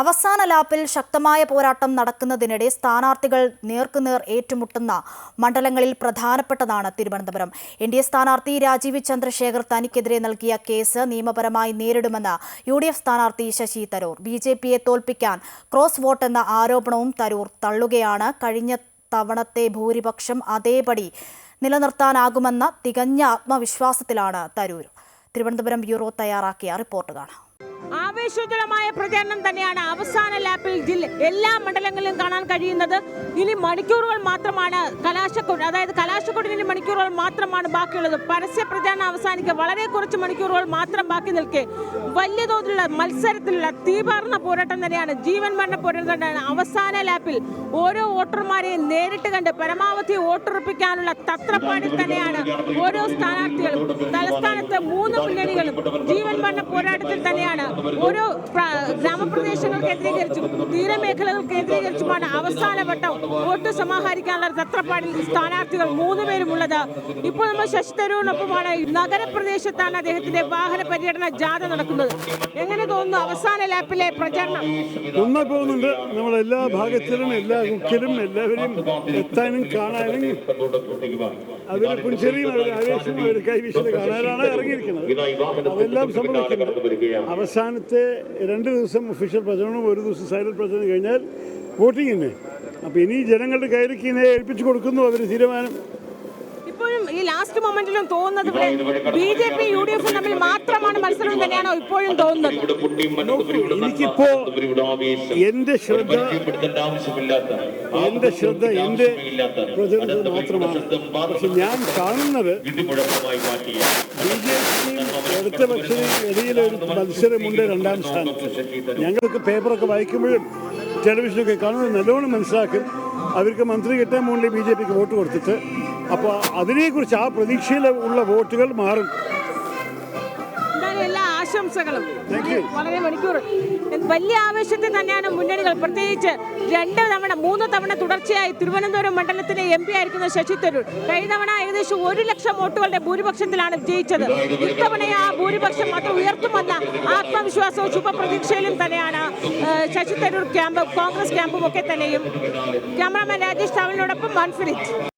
അവസാന ലാപ്പിൽ ശക്തമായ പോരാട്ടം നടക്കുന്നതിനിടെ സ്ഥാനാർത്ഥികൾ നേർക്കുനേർ ഏറ്റുമുട്ടുന്ന മണ്ഡലങ്ങളിൽ പ്രധാനപ്പെട്ടതാണ് തിരുവനന്തപുരം. എൻ ഡി എ സ്ഥാനാർത്ഥി രാജീവ് ചന്ദ്രശേഖർ തനിക്കെതിരെ നൽകിയ കേസ് നിയമപരമായി നേരിടുമെന്ന് യു ഡി എഫ് സ്ഥാനാർത്ഥി ശശി തരൂർ. ബി ജെ പിയെ തോൽപ്പിക്കാൻ ക്രോസ് വോട്ട് എന്ന ആരോപണവും തരൂർ തള്ളുകയാണ്. കഴിഞ്ഞ തവണത്തെ ഭൂരിപക്ഷം അതേപടി നിലനിർത്താനാകുമെന്ന തികഞ്ഞ ആത്മവിശ്വാസത്തിലാണ് തരൂർ. തിരുവനന്തപുരം ബ്യൂറോ തയ്യാറാക്കിയ റിപ്പോർട്ട് കാണാം. ആവേശോജ്വലമായ പ്രചാരണം തന്നെയാണ് അവസാന ലാപ്പിൽ ജില്ല എല്ലാ മണ്ഡലങ്ങളിലും കാണാൻ കഴിയുന്നത്. ഇനി മണിക്കൂറുകൾ മാത്രമാണ് കലാശക്കൊടി അതായത് മണിക്കൂറുകൾ മാത്രമാണ് ബാക്കിയുള്ളത്. പരസ്യ പ്രചാരണം അവസാനിക്കുക. വളരെ കുറച്ച് മണിക്കൂറുകൾ മാത്രം ബാക്കി നിൽക്കെ. വലിയ തോതിലുള്ള മത്സരത്തിലുള്ള തീപാർന്ന പോരാട്ടം തന്നെയാണ്. ജീവൻ മരണ പോരാട്ടം തന്നെയാണ്. അവസാന ലാപ്പിൽ ഓരോ വോട്ടർമാരെയും നേരിട്ട് കണ്ട് പരമാവധി വോട്ടുറപ്പിക്കാനുള്ള തത്രപ്പാടിൽ തന്നെയാണ് ഓരോ സ്ഥാനാർത്ഥികളും. തലസ്ഥാനത്ത് മൂന്ന് മുന്നണികളും ജീവൻ മരണ പോരാട്ടത്തിൽ തന്നെയാണ് ഓരോ പ്ര- ഗ്രാമപ്രദേശങ്ങൾ കേന്ദ്രീകരിച്ചും തീരമേഖലകൾ കേന്ദ്രീകരിച്ചുമാണ് അവസാന വട്ടം സമാഹരിക്കാനുള്ള തത്രപ്പാടിൽ സ്ഥാനാർത്ഥികൾ മൂന്ന് പേരുമുള്ളത്. ഇപ്പോൾ നമ്മൾ ശശി തരൂരിനൊപ്പമാണ് നഗരപ്രദേശത്താണ് അദ്ദേഹത്തിന്റെ വാഹന പര്യടന ജാഥ നടക്കുന്നത്. എങ്ങനെ തോന്നുന്നു അവസാന ലാപ്പിലെ പ്രചരണം? നന്നായി പോകുന്നുണ്ട്. നമ്മൾ എല്ലാ ഭാഗത്തിലും എല്ലാ മുക്കിലും എല്ലാവരെയും എത്താനും കാണാനും അവരെ പുഞ്ചെറിയും അവരുടെ ആവേശവും അവരുടെ കൈവീശൽ കാണാനാണ് ഇറങ്ങിയിരിക്കുന്നത്. അതെല്ലാം സംഭവിക്കുന്നത് അവസാനത്തെ രണ്ട് ദിവസം ഒഫീഷ്യൽ പ്രചരണവും ഒരു ദിവസം സൈലന്റ് പ്രചരണം കഴിഞ്ഞാൽ വോട്ടിങ്ങിന്. അപ്പോൾ ഇനി ജനങ്ങളുടെ ഇതിനെ ഏൽപ്പിച്ചു കൊടുക്കുന്നു അവർ തീരുമാനം. ഈ ലാസ്റ്റ് മൊമെന്റിലും തോന്നുന്നത് B J P U D എഫും തമ്മിൽ മാത്രമാണ് മത്സരം തന്നെയാണോ ഇപ്പോഴും തോന്നുന്നത്. എനിക്കിപ്പോ എന്റെ ശ്രദ്ധ എന്റെ ശ്രദ്ധ എന്റെ പ്രചരണത്തിൽ മാത്രമാണ്. പക്ഷെ ഞാൻ കാണുന്നത് ബി ജെ പിയും ഇടതുപക്ഷവും ഇടയിൽ ഒരു മത്സരമുണ്ട് രണ്ടാം സ്ഥാനത്ത്. ഞങ്ങൾക്ക് പേപ്പറൊക്കെ വായിക്കുമ്പോഴും ടെലിവിഷനൊക്കെ കാണുന്നത് നല്ലോണം മനസ്സിലാക്കും. അവർക്ക് മന്ത്രി കിട്ടാൻ മുകളിൽ ബി ജെ പിക്ക് വോട്ട് കൊടുത്തിട്ട് അപ്പോൾ അതിനെക്കുറിച്ച് ആ പ്രതീക്ഷയിൽ ഉള്ള വോട്ടുകൾ മാറും. എല്ലാ ആശംസകളും. വളരെ മണിക്കൂർ. വലിയ ആവേശത്തിൽ തന്നെയാണ് മുന്നണികൾ. പ്രത്യേകിച്ച് രണ്ട് തവണ മൂന്ന് തവണ തുടർച്ചയായി തിരുവനന്തപുരം മണ്ഡലത്തിലെ എം പി ആയിരിക്കുന്ന ശശി തരൂർ. കഴിഞ്ഞ തവണ ഏകദേശം ഒരു ലക്ഷം വോട്ടുകളുടെ ഭൂരിപക്ഷത്തിലാണ് ജയിച്ചത്. ഇത്തവണ ആ ഭൂരിപക്ഷം അത് ഉയർത്തുമെന്ന ആത്മവിശ്വാസവും ശുഭപ്രതീക്ഷയിലും തന്നെയാണ് ശശി തരൂർ ക്യാമ്പ് കോൺഗ്രസ് ക്യാമ്പും ഒക്കെ തന്നെയും. ക്യാമറാമാൻ രാജേഷ് താവലിനോടൊപ്പം മൻഫിലിറ്റ്